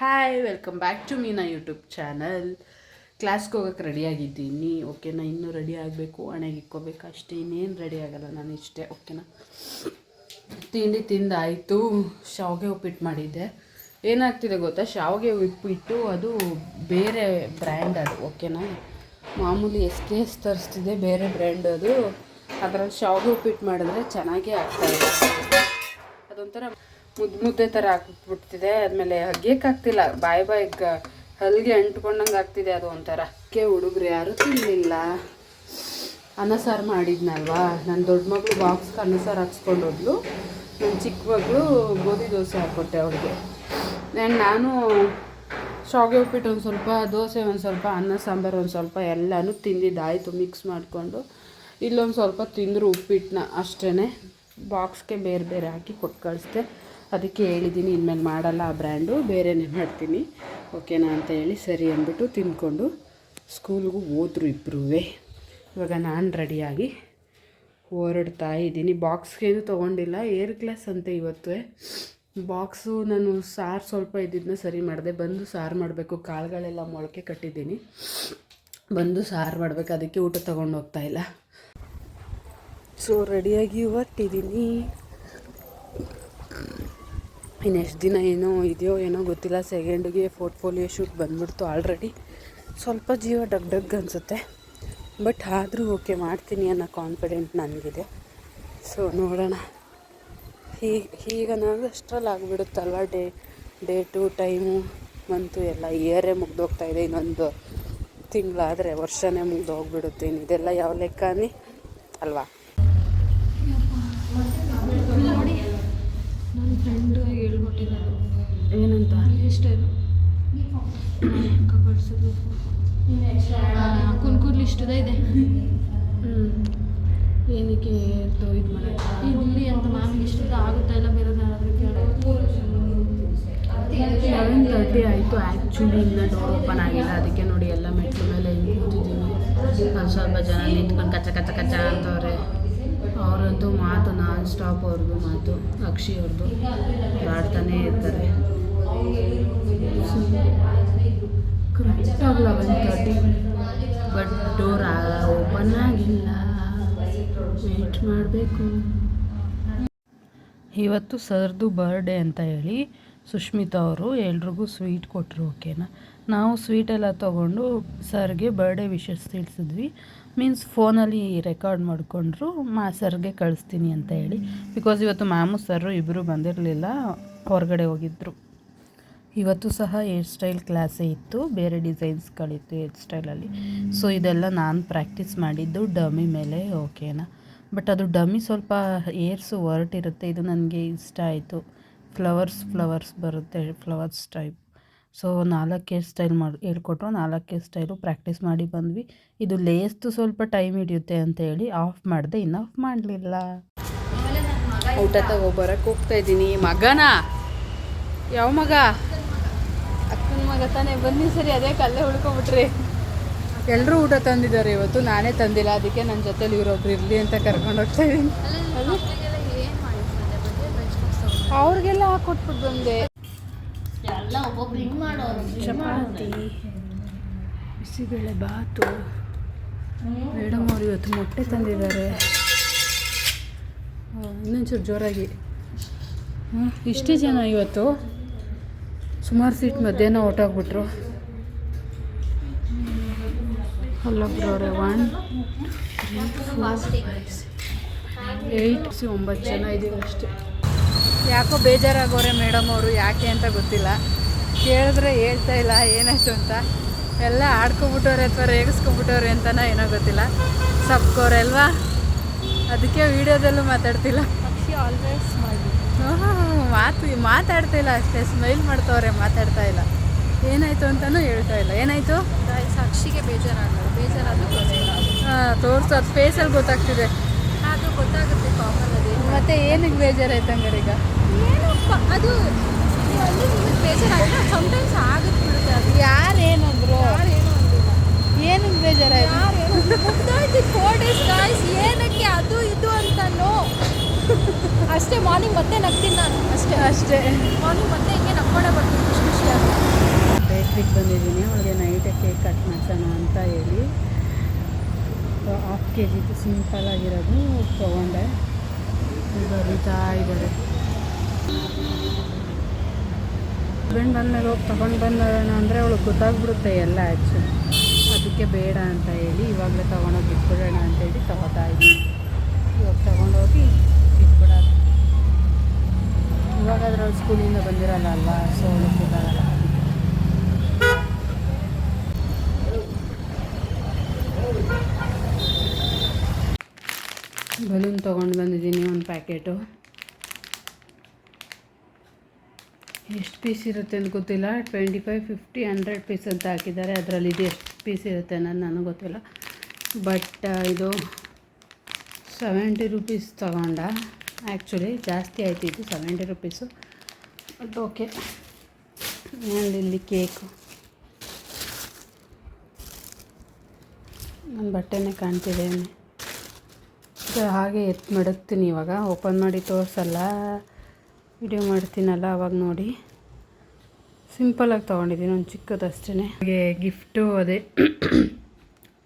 Hi welcome back to Meena YouTube channel ಕ್ಲಾಸ್ಗೆ ಹೋಗೋಕೆ ರೆಡಿಯಾಗಿದ್ದೀನಿ ಓಕೆನಾ ಇನ್ನೂ ರೆಡಿ ಆಗಬೇಕು. ಹಣೆಗೆ ಇಕ್ಕೋಬೇಕು ಅಷ್ಟೇ. ಇನ್ನೇನು ರೆಡಿ ಆಗಲ್ಲ ನಾನು ಇಷ್ಟೇ. ಓಕೆನಾ ತಿಂಡಿ ತಿಂದಾಯಿತು. ಶಾವಿಗೆ ಉಪ್ಪಿಟ್ಟು ಮಾಡಿದ್ದೆ. ಏನಾಗ್ತಿದೆ ಗೊತ್ತಾ? ಶಾವಿಗೆ ಉಪ್ಪಿಟ್ಟು ಅದು ಬೇರೆ ಬ್ರ್ಯಾಂಡ್ ಅದು. ಓಕೆನಾ ಮಾಮೂಲಿ ಎಸ್ ಕೆ ತರಿಸ್ತಿದೆ ಬೇರೆ ಬ್ರ್ಯಾಂಡ್ ಅದು. ಅದರಲ್ಲಿ ಶಾವಿಗೆ ಉಪ್ಪಿಟ್ಟು ಮಾಡಿದ್ರೆ ಚೆನ್ನಾಗೇ ಆಗ್ತಾಯಿದೆ ಅದೊಂಥರ ಮುದ್ದು ಮುದ್ದೆ ಥರ ಹಾಕ್ಬಿಟ್ಬಿಡ್ತಿದೆ ಆದಮೇಲೆ ಹಗ್ಗಕ್ಕಾಗ್ತಿಲ್ಲ ಬಾಯಿ ಬಾಯಿಗೆ ಹಲ್ಗೆ ಅಂಟ್ಕೊಂಡಂಗೆ ಆಗ್ತಿದೆ ಅದು ಒಂಥರ. ಕೆ ಹುಡುಗರು ಯಾರೂ ತಿನ್ನಲಿಲ್ಲ ಅನ್ನ ಸಾರು ಮಾಡಿದ್ನಲ್ವಾ? ನನ್ನ ದೊಡ್ಡ ಮಗಳು ಬಾಕ್ಸ್ಗೆ ಅನ್ನ ಸಾರು ಹಾಕ್ಸ್ಕೊಂಡು ಹೋದ್ಲು. ನನ್ನ ಚಿಕ್ಕ ಮಗಳು ಗೋಧಿ ದೋಸೆ ಹಾಕ್ಕೊಟ್ಟೆ ಅವಳಿಗೆ. ನಾನು ನಾನು ಶಾವಿಗೆ ಉಪ್ಪಿಟ್ಟು ಒಂದು ಸ್ವಲ್ಪ, ದೋಸೆ ಒಂದು ಸ್ವಲ್ಪ, ಅನ್ನ, ಸಾಂಬಾರು ಒಂದು ಸ್ವಲ್ಪ ಎಲ್ಲನೂ ತಿಂದಿದ್ದಾಯಿತು ಮಿಕ್ಸ್ ಮಾಡಿಕೊಂಡು. ಇಲ್ಲೊಂದು ಸ್ವಲ್ಪ ತಿಂದರು ಉಪ್ಪಿಟ್ಟನ್ನ ಅಷ್ಟೇ ಬಾಕ್ಸ್ಗೆ ಬೇರೆ ಬೇರೆ ಹಾಕಿ ಕೊಟ್ಟು ಕಳಿಸ್ದೆ. ಅದಕ್ಕೆ ಹೇಳಿದ್ದೀನಿ, ಇನ್ಮೇಲೆ ಮಾಡಲ್ಲ ಆ ಬ್ರ್ಯಾಂಡು, ಬೇರೆನೇ ಮಾಡ್ತೀನಿ. ಓಕೆನಾ ಅಂತ ಹೇಳಿ ಸರಿ ಅಂದ್ಬಿಟ್ಟು ತಿಂದ್ಕೊಂಡು ಸ್ಕೂಲ್ಗೂ ಹೋದ್ರು ಇಬ್ಬರೂ ಇವಾಗ ನಾನು ರೆಡಿಯಾಗಿ ಹೊರಡ್ತಾ ಇದ್ದೀನಿ. ಬಾಕ್ಸ್ಗೇನು ತೊಗೊಂಡಿಲ್ಲ, ಏರ್ ಕ್ಲಾಸ್ ಅಂತೆ ಇವತ್ತು. ಬಾಕ್ಸು ನಾನು ಸಾರು ಸ್ವಲ್ಪ ಇದ್ದಿದ್ದನ್ನ ಸರಿ ಮಾಡಿದೆ. ಬಂದು ಸಾರು ಮಾಡಬೇಕು. ಕಾಳುಗಳೆಲ್ಲ ಮೊಳಕೆ ಕಟ್ಟಿದ್ದೀನಿ. ಬಂದು ಸಾರು ಮಾಡಬೇಕು. ಅದಕ್ಕೆ ಊಟ ತೊಗೊಂಡು ಹೋಗ್ತಾಯಿಲ್ಲ ಸೊ ರೆಡಿಯಾಗಿ ಹೊರಟಿದ್ದೀನಿ. ಇನ್ನೆಷ್ಟು ದಿನ ಏನೋ ಇದೆಯೋ ಏನೋ ಗೊತ್ತಿಲ್ಲ, ಸೆಕೆಂಡಿಗೆ ಪೋರ್ಟ್ಫೋಲಿಯೋ ಶೂಟ್ ಬಂದ್ಬಿಡ್ತು ಆಲ್ರೆಡಿ ಸ್ವಲ್ಪ ಜೀವ ಡಗ್ ಡಗ್ ಅನಿಸುತ್ತೆ. ಬಟ್ ಆದರೂ ಓಕೆ ಮಾಡ್ತೀನಿ ಅನ್ನೋ ಕಾನ್ಫಿಡೆಂಟ್ ನನಗಿದೆ. ಸೊ ನೋಡೋಣ. ಹೀಗೆ ಈಗ ನನಗೆ ಅಷ್ಟರಲ್ಲಿ ಆಗಿಬಿಡುತ್ತಲ್ವ? ಡೇ ಡೇಟು ಟೈಮು ಮಂತು ಎಲ್ಲ ಇಯರೇ ಮುಗ್ದೋಗ್ತಾ ಇದೆ. ಇನ್ನೊಂದು ತಿಂಗಳಾದರೆ ವರ್ಷನೇ ಮುಗ್ದು ಹೋಗ್ಬಿಡುತ್ತೆ ಇದೆಲ್ಲ ಯಾವ ಲೆಕ್ಕನೇ ಅಲ್ವಾ ನೋಡಿ ನನ್ನ ಫ್ರೆಂಡ್ ಹೇಳ್ಕೊಟ್ಟಿರೋದು ಏನಂತ? ಕುನ್ಕುರ್ ಇಷ್ಟದ ಇದೆ. ಹ್ಞೂ ಏನಕ್ಕೆ ಇದು ಮಾಡೋಕ್ಕೆ? ಈ ಇಲ್ಲಿ ಅಂತ ಮ್ಯಾಮಿಗೆ ಇಷ್ಟದ ಆಗುತ್ತಾ ಇಲ್ಲ ಬೇರೆ ಲೆವೆನ್ ತರ್ಟಿ ಆಯಿತು ಆ್ಯಕ್ಚುಲಿ ಇನ್ನೂ ಡೋರ್ ಓಪನ್ ಆಗಿಲ್ಲ. ಅದಕ್ಕೆ ನೋಡಿ ಎಲ್ಲ ಮೆಟ್ಲು ಮೇಲೆ ಹಿಂಗೆ ಕೂತಿದ್ದೀನಿ. ಒಂದು ಸ್ವಲ್ಪ ಜನ ನಿಂತ್ಕೊಂಡು ಕಚ್ಚ ಕಚ್ಚ ಕಚ್ಚ ಅಂತವ್ರೆ. ಅವರಂತೂ ಮಾತು ನಾನ್ ಸ್ಟಾಪ್ ಅವ್ರದ್ದು ಮಾತು ಅಕ್ಷಿ ಅವ್ರದ್ದು. ಆಡ್ತಾನೇ ಇರ್ತಾರೆ. ಬಟ್ ಡೋರ್ ಓಪನ್ ಆಗಿಲ್ಲ ವೇಟ್ ಮಾಡಬೇಕು ಇವತ್ತು ಸರ್ದು ಬರ್ಡೇ ಅಂತ ಹೇಳಿ ಸುಷ್ಮಿತಾ ಅವರು ಎಲ್ರಿಗೂ ಸ್ವೀಟ್ ಕೊಟ್ಟರು ಓಕೆನಾ ನಾವು ಸ್ವೀಟೆಲ್ಲ ತೊಗೊಂಡು ಸರ್ಗೆ ಬರ್ಡೇ ವಿಶಸ್ ತಿಳಿಸಿದ್ವಿ. ಮೀನ್ಸ್ ಫೋನಲ್ಲಿ ರೆಕಾರ್ಡ್ ಮಾಡಿಕೊಂಡ್ರು, ಮಾ ಸರ್ಗೆ ಕಳಿಸ್ತೀನಿ ಅಂತ ಹೇಳಿ. ಬಿಕಾಸ್ ಇವತ್ತು ಮ್ಯಾಮು ಸರ್ ಇಬ್ಬರು ಬಂದಿರಲಿಲ್ಲ, ಹೊರಗಡೆ ಹೋಗಿದ್ದರು ಇವತ್ತು ಸಹ ಹೇರ್ ಸ್ಟೈಲ್ ಕ್ಲಾಸೇ ಇತ್ತು. ಬೇರೆ ಡಿಸೈನ್ಸ್ಗಳಿತ್ತು ಹೇರ್ ಸ್ಟೈಲಲ್ಲಿ ಸೊ ಇದೆಲ್ಲ ನಾನು ಪ್ರಾಕ್ಟೀಸ್ ಮಾಡಿದ್ದು ಡಮಿ ಮೇಲೆ ಓಕೆನಾ ಬಟ್ ಅದು ಡಮ್ಮಿ ಸ್ವಲ್ಪ ಏರ್ಸು ಹೊರಟಿರುತ್ತೆ ಇದು ನನಗೆ ಇಷ್ಟ ಆಯಿತು. ಫ್ಲವರ್ಸ್ ಫ್ಲವರ್ಸ್ ಬರುತ್ತೆ ಫ್ಲವರ್ಸ್ ಟೈಪ್ ಸೊ ನಾಲ್ಕು ಹೇರ್ ಸ್ಟೈಲ್ ಮಾಡಿ ಹೇಳ್ಕೊಟ್ರು. ನಾಲ್ಕು ಹೇರ್ ಸ್ಟೈಲು ಪ್ರಾಕ್ಟೀಸ್ ಮಾಡಿ ಬಂದ್ವಿ. ಇದು ಲೇಸ್ದು ಸ್ವಲ್ಪ ಟೈಮ್ ಹಿಡಿಯುತ್ತೆ ಅಂತ ಹೇಳಿ ಆಫ್ ಮಾಡಿದೆ. ಇನ್ನು ಆಫ್ ಮಾಡಲಿಲ್ಲ. ಊಟ ತಗೋಬರಕ್ಕೆ ಹೋಗ್ತಾ ಇದ್ದೀನಿ. ಮಗನ? ಯಾವ ಮಗ? ಅಕ್ಕನ ಮಗ ತಾನೇ ಬನ್ನಿ ಸರಿ ಅದೇ ಕಲ್ಲೇ ಉಳ್ಕೊಬಿಟ್ರಿ. ಎಲ್ಲರೂ ಊಟ ತಂದಿದ್ದಾರೆ ಇವತ್ತು ನಾನೇ ತಂದಿಲ್ಲ. ಅದಕ್ಕೆ ನನ್ನ ಜೊತೆಲಿ ಇವರೊಬ್ರು ಇರಲಿ ಅಂತ ಕರ್ಕೊಂಡು ಹೋಗ್ತಾ ಇದ್ದೀನಿ ಅವ್ರಿಗೆಲ್ಲ ಹಾಕೊಟ್ಬಿಟ್ಟು ಬಂದೆ. ಚಪಾತಿ ಬಿಸಿಬೇಳೆ ಬಾತು. ಮೇಡಮ್ ಅವ್ರು ಇವತ್ತು ಮೊಟ್ಟೆ ತಂದಿದ್ದಾರೆ. ಇನ್ನೊಂಚೂರು ಜೋರಾಗಿ. ಹ್ಞೂ ಇಷ್ಟೇ ಜನ ಇವತ್ತು? ಸುಮಾರು ಸೀಟ್ ಮಧ್ಯಾಹ್ನ ಹೊಟ್ಟೋಗ್ಬಿಟ್ರು ಅಲ್ಲೊಬ್ಬರವ್ರೆ ಒನ್ ಏಯ್ಟ್ ಒಂಬತ್ತು ಜನ ಇದ್ದೀವಿ ಅಷ್ಟೇ. ಯಾಕೋ ಬೇಜಾರಾಗೋರೆ ಮೇಡಮ್ ಅವರು ಯಾಕೆ ಅಂತ ಗೊತ್ತಿಲ್ಲ. ಕೇಳಿದ್ರೆ ಹೇಳ್ತಾ ಇಲ್ಲ ಏನಾಯಿತು ಅಂತ. ಎಲ್ಲ ಆಡ್ಕೊಬಿಟ್ಟವ್ರೆ ಅಥವಾ ರೇಗಿಸ್ಕೊಬಿಟ್ಟವ್ರೆ ಅಂತನೋ ಏನೋ ಗೊತ್ತಿಲ್ಲ. ಸಪ್ಕೋರೆ ಅಲ್ವಾ? ಅದಕ್ಕೆ ವಿಡಿಯೋದಲ್ಲೂ ಮಾತಾಡ್ತಿಲ್ಲ. ಪಕ್ಷಿ ಆಲ್ವೇಸ್ ಮಾಡಿ ಮಾತು ಮಾತಾಡ್ತಾ ಇಲ್ಲ ಅಷ್ಟೇ ಸ್ಮೈಲ್ ಮಾಡ್ತವ್ರೆ ಮಾತಾಡ್ತಾ ಇಲ್ಲ. ಏನಾಯ್ತು ಅಂತಲೂ ಹೇಳ್ತಾ ಇಲ್ಲ. ಏನಾಯ್ತು? ಸಾಕ್ಷಿಗೆ ಬೇಜಾರಾಗಲ್ಲ ಬೇಜಾರಾದ ಹಾಂ ತೋರಿಸು. ಅದು ಫೇಸಲ್ಲಿ ಗೊತ್ತಾಗ್ತಿದೆ. ಅದು ಗೊತ್ತಾಗುತ್ತೆ ಮತ್ತೆ ಏನಕ್ಕೆ ಬೇಜಾರಾಯ್ತು ಹಂಗಾರೆ ಈಗ ಏನಪ್ಪ ಅದು ಬೇಜಾರಾಗಿಲ್ಲ ಸಮ್ಟೈಮ್ಸ್ ಆಗುತ್ತೆ ಬಿಡುತ್ತೆ ಅದು. ಯಾರು ಏನಂದ್ರು ಏನಕ್ಕೆ ಬೇಜಾರಾಯ್ತು? ಫೋರ್ ಡೇಸ್ ಗಾಯ್ಸ್ ಏನಕ್ಕೆ ಅದು ಇದು ಅಂತ ನೋ ಅಷ್ಟೇ ಮಾರ್ನಿಂಗ್ ಮತ್ತೆ ನಗ್ತೀನಿ ನಾನು. ಅಷ್ಟೇ ಅಷ್ಟೇ. ಮಾರ್ನಿಂಗ್ ಮತ್ತೆ ಹಿಂಗೆ ನಕ್ಕೊಂಡೇ ಬರ್ತೀನಿ ಖುಷಿ ಖುಷಿಯಾಗಿ. ಬಂದಿದ್ದೀನಿ ಅವಳಿಗೆ ನೈಟ್ ಕೇಕ್ ಕಟ್ ಮಾಡ್ಸೋಣ ಅಂತ ಹೇಳಿ. ಹಾಫ್ ಕೆ ಜಿದು ಸಿಂಪಲ್ ಆಗಿರೋದು ತೊಗೊಂಡೆ. ಬರೀತಾ ಇದ್ದಾರೆ. ಹಸ್ಬೆಂಡ್ ಬಂದಮೇಲೆ ಹೋಗಿ ತೊಗೊಂಡು ಬಂದೋಣ ಅಂದರೆ ಅವಳಿಗೆ ಗೊತ್ತಾಗ್ಬಿಡುತ್ತೆ ಎಲ್ಲ ಆ್ಯಕ್ಚುಲಿ ಅದಕ್ಕೆ ಬೇಡ ಅಂತ ಹೇಳಿ ಇವಾಗಲೇ ತೊಗೊಂಡೋಗಿ ಅಂತ ಅಂತೇಳಿ ತೊಗೋತಾ ಇದ್ದೀನಿ. ಇವಾಗ ತೊಗೊಂಡೋಗಿ ಇವಾಗಾದ್ರೆ ಅವ್ರು ಸ್ಕೂಲಿಂದ ಬಂದಿರಲ್ಲ ಅಲ್ವಾ? ಸೊ ಹೋಗ್ತಿದ್ದಾರಲ್ಲ ಬಲೂನ್ ತೊಗೊಂಡು ಬಂದಿದ್ದೀನಿ ಒಂದು ಪ್ಯಾಕೆಟು. ಎಷ್ಟು ಪೀಸ್ ಇರುತ್ತೆ ಅಂತ ಗೊತ್ತಿಲ್ಲ. Twenty five fifty hundred piece ಅಂತ ಹಾಕಿದ್ದಾರೆ. ಅದರಲ್ಲಿ ಇದು ಎಷ್ಟು ಪೀಸ್ ಇರುತ್ತೆ ಅನ್ನೋದು ನನಗೆ ಗೊತ್ತಿಲ್ಲ. ಬಟ್ ಇದು ಸೆವೆಂಟಿ ರುಪೀಸ್ ತಗೊಂಡ. ಆ್ಯಕ್ಚುಲಿ ಜಾಸ್ತಿ ಆಯ್ತು ಇದು ಸೆವೆಂಟಿ ರುಪೀಸು ಬಟ್ ಓಕೆ ಇಲ್ಲಿ ಕೇಕು ನನ್ನ ಬಟ್ಟೆನೇ ಕಾಣ್ತಿದೆ. ಇದು ಹಾಗೆ ಎತ್ತು ಮಡಗ್ತೀನಿ ಇವಾಗ. ಓಪನ್ ಮಾಡಿ ತೋರಿಸಲ್ಲ. ವಿಡಿಯೋ ಮಾಡ್ತೀನಲ್ಲ ಅವಾಗ ನೋಡಿ. ಸಿಂಪಲಾಗಿ ತೊಗೊಂಡಿದ್ದೀನಿ, ಒಂದು ಚಿಕ್ಕದು ಅಷ್ಟೇ ಹಾಗೆ ಗಿಫ್ಟು ಅದೇ.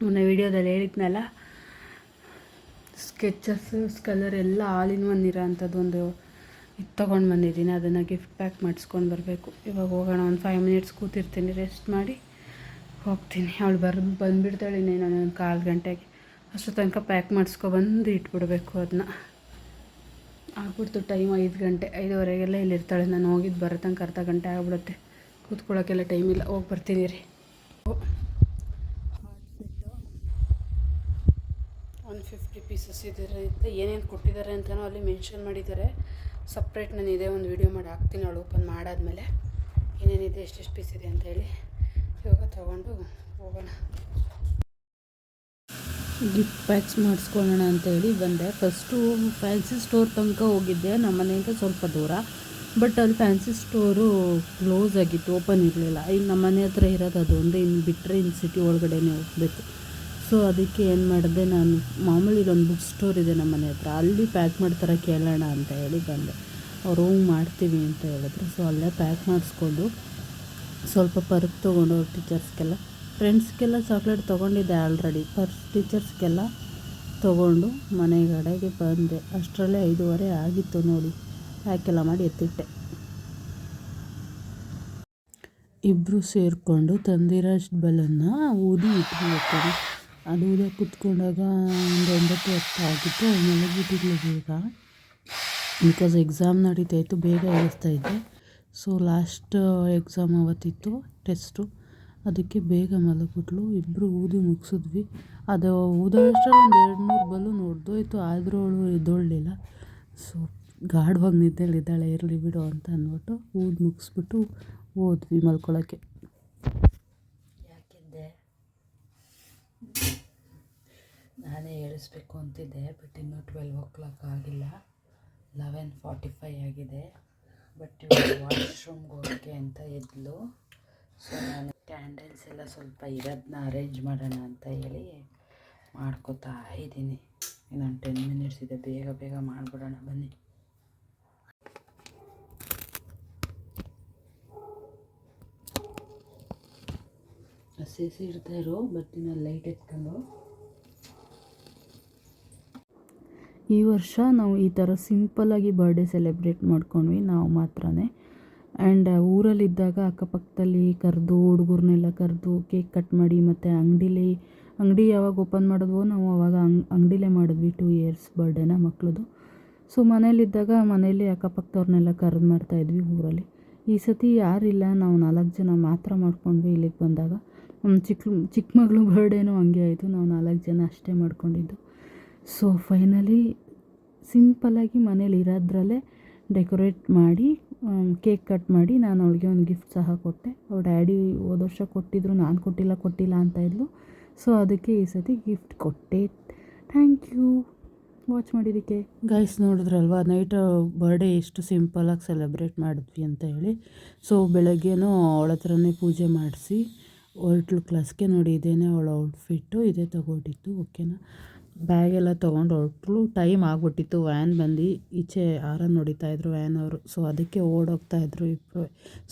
ಮೊನ್ನೆ ವಿಡಿಯೋದಲ್ಲಿ ಹೇಳಿದ್ನಲ್ಲ ಸ್ಕೆಚಸ್ ಕಲರ್ ಎಲ್ಲ ಆಲ್ ಇರೋ ಅಂಥದ್ದು ಒಂದು ಇದು ತೊಗೊಂಡು ಬಂದಿದ್ದೀನಿ. ಅದನ್ನು ಗಿಫ್ಟ್ ಪ್ಯಾಕ್ ಮಾಡಿಸ್ಕೊಂಡು ಬರಬೇಕು. ಇವಾಗ ಹೋಗೋಣ, ಒಂದು ಫೈವ್ ಮಿನಿಟ್ಸ್ ಕೂತಿರ್ತೀನಿ. ರೆಸ್ಟ್ ಮಾಡಿ ಹೋಗ್ತೀನಿ. ಅವಳು ಬರ್, ಬಂದುಬಿಡ್ತಾಳೆ ಇನ್ನೇನು ಒಂದು ಕಾಲು ಗಂಟೆಗೆ. ಅಷ್ಟು ತನಕ ಪ್ಯಾಕ್ ಮಾಡಿಸ್ಕೊಬಂದು ಇಟ್ಬಿಡಬೇಕು ಅದನ್ನ ಆಗ್ಬಿಡ್ತು ಟೈಮ್ ಐದು ಗಂಟೆ, ಐದುವರೆಗೆಲ್ಲ ಇಲ್ಲಿರ್ತಾಳೆ. ನಾನು ಹೋಗಿದ್ದು ಬರೋ ತನಕ ಅರ್ಧ ಗಂಟೆ ಆಗ್ಬಿಡುತ್ತೆ. ಕೂತ್ಕೊಳ್ಳೋಕ್ಕೆಲ್ಲ ಟೈಮ್ ಇಲ್ಲ. ಹೋಗಿ ಬರ್ತೀನಿ ರೀ. ಒನ್ ಫಿಫ್ಟಿ ಪೀಸಸ್ ಇದ್ದಾರೆ ಏನೇನು ಕೊಟ್ಟಿದ್ದಾರೆ ಅಂತಲೂ ಅಲ್ಲಿ ಮೆನ್ಷನ್ ಮಾಡಿದ್ದಾರೆ. ಸಪ್ರೇಟ್ ನಾನು ಇದೇ ಒಂದು ವೀಡಿಯೋ ಮಾಡಿ ಹಾಕ್ತೀನಿ, ಅವಳು ಓಪನ್ ಮಾಡಾದಮೇಲೆ. ಏನೇನಿದೆ, ಎಷ್ಟೆಷ್ಟು ಪೀಸ್ ಇದೆ ಅಂತ ಹೇಳಿ. ಇವಾಗ ತೊಗೊಂಡು ಹೋಗೋಣ. ಗಿಫ್ಟ್ ಪ್ಯಾಕ್ಸ್ ಮಾಡಿಸ್ಕೊಳ್ಳೋಣ ಅಂತೇಳಿ ಬಂದೆ. ಫಸ್ಟು ಫ್ಯಾನ್ಸಿ ಸ್ಟೋರ್ ತನಕ ಹೋಗಿದ್ದೆ. ನಮ್ಮ ಮನೆಯಿಂದ ಸ್ವಲ್ಪ ದೂರ. ಬಟ್ ಅಲ್ಲಿ ಫ್ಯಾನ್ಸಿ ಸ್ಟೋರು ಕ್ಲೋಸ್ ಆಗಿತ್ತು ಓಪನ್ ಇರಲಿಲ್ಲ. ಇನ್ನು ನಮ್ಮ ಮನೆ ಹತ್ರ ಇರೋದು ಅದೊಂದು ಇನ್ನು ಬಿಟ್ಟರೆ ಇನ್ನು ಸಿಟಿ ಒಳಗಡೆನೇ ಹೋಗಬೇಕು. ಸೊ ಅದಕ್ಕೆ ಏನು ಮಾಡಿದೆ, ನಾನು ಮಾಮೂಲಿ ಇಲ್ಲೊಂದು ಬುಕ್ ಸ್ಟೋರ್ ಇದೆ ನಮ್ಮ ಮನೆ ಹತ್ರ. ಅಲ್ಲಿ ಪ್ಯಾಕ್ ಮಾಡ್ತಾರೆ ಕೇಳೋಣ ಅಂತ ಹೇಳಿ ಬಂದೆ. ಅವ್ರು, ಹ್ಞೂ, ಮಾಡ್ತೀವಿ ಅಂತ ಹೇಳಿದ್ರು. ಸೊ ಅಲ್ಲೇ ಪ್ಯಾಕ್ ಮಾಡಿಸ್ಕೊಂಡು ಸ್ವಲ್ಪ ಪರ್ಕ್ ತೊಗೊಂಡು ಅವ್ರ ಟೀಚರ್ಸ್ಗೆಲ್ಲ ಫ್ರೆಂಡ್ಸ್ಗೆಲ್ಲ ಚಾಕ್ಲೇಟ್ ತೊಗೊಂಡಿದ್ದೆ ಆಲ್ರೆಡಿ ಪರ್ ಟೀಚರ್ಸ್ಗೆಲ್ಲ ತೊಗೊಂಡು ಮನೆಗಡೆಗೆ ಬಂದೆ. ಅಷ್ಟರಲ್ಲೇ ಐದೂವರೆ ಆಗಿತ್ತು ನೋಡಿ. ಪ್ಯಾಕೆಲ್ಲ ಮಾಡಿ ಎತ್ತಿಟ್ಟೆ. ಇಬ್ಬರು ಸೇರಿಕೊಂಡು ತಂದಿರೋಷ್ಟು ಬಲನ್ನ ಊದಿ ಇಟ್ಬಿಟ್ಟು ಅದು ಊದ ಕುತ್ಕೊಂಡಾಗ ಒಂದು ಒಂಬತ್ತು ಹತ್ತು ಆಗಿತ್ತು ಮಲಗಿಬಿಟ್ಟಿದ್ಲು ಬೇಗ. ಬಿಕಾಸ್ ಎಕ್ಸಾಮ್ ನಡೀತಾ ಇತ್ತು, ಬೇಗ ಇದ್ದೆ. ಸೊ ಲಾಸ್ಟ್ ಎಕ್ಸಾಮ್ ಅವತ್ತಿತ್ತು ಟೆಸ್ಟು ಅದಕ್ಕೆ ಬೇಗ ಮಲಗಿಬಿಟ್ಲು. ಇಬ್ಬರು ಊದಿ ಮುಗಿಸಿದ್ವಿ. ಅದು ಊದೋಷ್ಟರಲ್ಲಿ ಒಂದು ಎರಡು ಮೂರು ಬಲು ನೋಡ್ದೋಯ್ತು ಆದರೂ ಅವಳು ಎದ್ದೊಳ್ಳಿಲ್ಲ. ಸೊ ಗಾಢವಾಗಿ ನಿದ್ದೆಲಿದ್ದಾಳೆ ಇರಲಿ ಬಿಡು ಅಂತ ಅಂದ್ಬಿಟ್ಟು ಊದಿ ಮುಗಿಸ್ಬಿಟ್ಟು ಹೋದ್ವಿ ಮಲ್ಕೊಳ್ಳೋಕ್ಕೆ ನಾನೇ ಏಳಿಸ್ಬೇಕು ಅಂತಿದ್ದೆ ಬಟ್ ಇನ್ನೂ ಟ್ವೆಲ್ವ್ ಓ ಕ್ಲಾಕ್ ಆಗಿಲ್ಲ. ಲೆವೆನ್ ಫಾರ್ಟಿ ಫೈ ಆಗಿದೆ. ಬಟ್ ಇವಾಗ ವಾಶ್ರೂಮ್ಗೆ ಹೋಗೋಕ್ಕೆ ಅಂತ ಎದ್ಲು. ಸೊ ನಾನು ಕ್ಯಾಂಡಲ್ಸ್ ಎಲ್ಲ ಸ್ವಲ್ಪ ಇರೋದನ್ನ ಅರೇಂಜ್ ಮಾಡೋಣ ಅಂತ ಹೇಳಿ ಮಾಡ್ಕೋತಾ ಇದ್ದೀನಿ. ಇನ್ನೊಂದು ಟೆನ್ ಮಿನಿಟ್ಸ್ ಇದೆ, ಬೇಗ ಬೇಗ ಮಾಡಿಬಿಡೋಣ, ಬನ್ನಿ. ಸಿಸಿ ಇಡ್ತಾ ಇರೋ ಬರ್ತೀನಿ ಲೈಟ್ ಎತ್ಕೊಂಡು. ಈ ವರ್ಷ ನಾವು ಈ ಥರ ಸಿಂಪಲ್ಲಾಗಿ ಬರ್ಡೇ ಸೆಲೆಬ್ರೇಟ್ ಮಾಡ್ಕೊಂಡ್ವಿ, ನಾವು ಮಾತ್ರನೇ. ಆ್ಯಂಡ್ ಊರಲ್ಲಿದ್ದಾಗ ಅಕ್ಕಪಕ್ಕದಲ್ಲಿ ಕರೆದು, ಹುಡುಗರನ್ನೆಲ್ಲ ಕರೆದು ಕೇಕ್ ಕಟ್ ಮಾಡಿ ಮತ್ತು ಅಂಗಡೀಲಿ, ಅಂಗಡಿ ಯಾವಾಗ ಓಪನ್ ಮಾಡಿದ್ವೋ ನಾವು ಅವಾಗ ಅಂಗ್, ಅಂಗಡಿಲೇ ಮಾಡಿದ್ವಿ ಟೂ ಇಯರ್ಸ್ ಬರ್ಡೇನ ಮಕ್ಕಳದು ಸೊ ಮನೇಲಿದ್ದಾಗ ಮನೇಲಿ ಅಕ್ಕಪಕ್ಕದವ್ರನ್ನೆಲ್ಲ ಕರೆದು ಮಾಡ್ತಾಯಿದ್ವಿ ಊರಲ್ಲಿ. ಈ ಸತಿ ಯಾರಿಲ್ಲ ನಾವು ನಾಲ್ಕು ಜನ ಮಾತ್ರ ಮಾಡ್ಕೊಂಡ್ವಿ ಇಲ್ಲಿಗೆ ಬಂದಾಗ. ಚಿಕ್ಕ ಚಿಕ್ಕ ಮಗಳು ಬರ್ಡೇನೂ ಹಂಗೆ ಆಯಿತು, ನಾವು ನಾಲ್ಕು ಜನ ಅಷ್ಟೇ ಮಾಡ್ಕೊಂಡಿದ್ದು. ಸೊ ಫೈನಲಿ ಸಿಂಪಲ್ಲಾಗಿ ಮನೇಲಿ ಇರೋದ್ರಲ್ಲೇ ಡೆಕೋರೇಟ್ ಮಾಡಿ ಕೇಕ್ ಕಟ್ ಮಾಡಿ ನಾನು ಅವಳಿಗೆ ಒಂದು ಗಿಫ್ಟ್ ಸಹ ಕೊಟ್ಟೆ. ಅವ್ರ ಡ್ಯಾಡಿ ಹೋದ ವರ್ಷ ಕೊಟ್ಟಿದ್ರು, ನಾನು ಕೊಟ್ಟಿಲ್ಲ ಕೊಟ್ಟಿಲ್ಲ ಅಂತ ಇದ್ಲು. ಸೊ ಅದಕ್ಕೆ ಈ ಸತಿ ಗಿಫ್ಟ್ ಕೊಟ್ಟೆ. ಥ್ಯಾಂಕ್ ಯು ವಾಚ್ ಮಾಡಿದ್ದಕ್ಕೆ. ಗೈಸ್ ನೋಡಿದ್ರಲ್ವ, ನೈಟ್ ಬರ್ಡೇ ಎಷ್ಟು ಸಿಂಪಲಾಗಿ ಸೆಲೆಬ್ರೇಟ್ ಮಾಡಿದ್ವಿ ಅಂತ ಹೇಳಿ. ಸೊ ಬೆಳಗ್ಗೆನೂ ಅವಳ ಹತ್ರನೇ ಪೂಜೆ ಮಾಡಿಸಿ, ಹೊರಟ್ಲು ಕ್ಲಾಸ್ಗೆ ನೋಡಿ, ಇದೇನೇ ಅವಳ ಔಟ್ಫಿಟ್ಟು ಇದೇ ತಗೊಂಡಿತ್ತು ಓಕೆನಾ ಬ್ಯಾಗೆಲ್ಲ ತೊಗೊಂಡು ಹೊರಟ್ಲು ಟೈಮ್ ಆಗಿಬಿಟ್ಟಿತ್ತು. ವ್ಯಾನ್ ಬಂದು ಈಚೆ ಆರನ್ ವ್ಯಾನ್ ಅವರು. ಸೊ ಅದಕ್ಕೆ ಓಡೋಗ್ತಾಯಿದ್ರು ಇಬ್ಬರು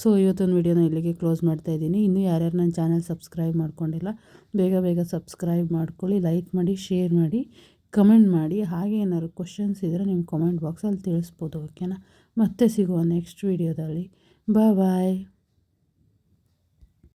ಸೊ ಇವತ್ತೊಂದು ವೀಡಿಯೋನ ಇಲ್ಲಿಗೆ ಕ್ಲೋಸ್ ಮಾಡ್ತಾಯಿದ್ದೀನಿ ಇನ್ನೂ ಯಾರ್ಯಾರು ನನ್ನ ಚಾನಲ್ ಸಬ್ಸ್ಕ್ರೈಬ್ ಮಾಡ್ಕೊಂಡಿಲ್ಲ, ಬೇಗ ಬೇಗ ಸಬ್ಸ್ಕ್ರೈಬ್ ಮಾಡ್ಕೊಳ್ಳಿ ಲೈಕ್ ಮಾಡಿ ಶೇರ್ ಮಾಡಿ ಕಮೆಂಟ್ ಮಾಡಿ. ಹಾಗೆ ಏನಾದ್ರು ಕ್ವಶನ್ಸ್ ಇದ್ದರೆ ನಿಮ್ಮ ಕಮೆಂಟ್ ಬಾಕ್ಸಲ್ಲಿ ತಿಳಿಸ್ಬೋದು ಓಕೆನಾ ಮತ್ತೆ ಸಿಗುವ ನೆಕ್ಸ್ಟ್ ವೀಡಿಯೋದಲ್ಲಿ ಬಾಯ್ ಬಾಯ್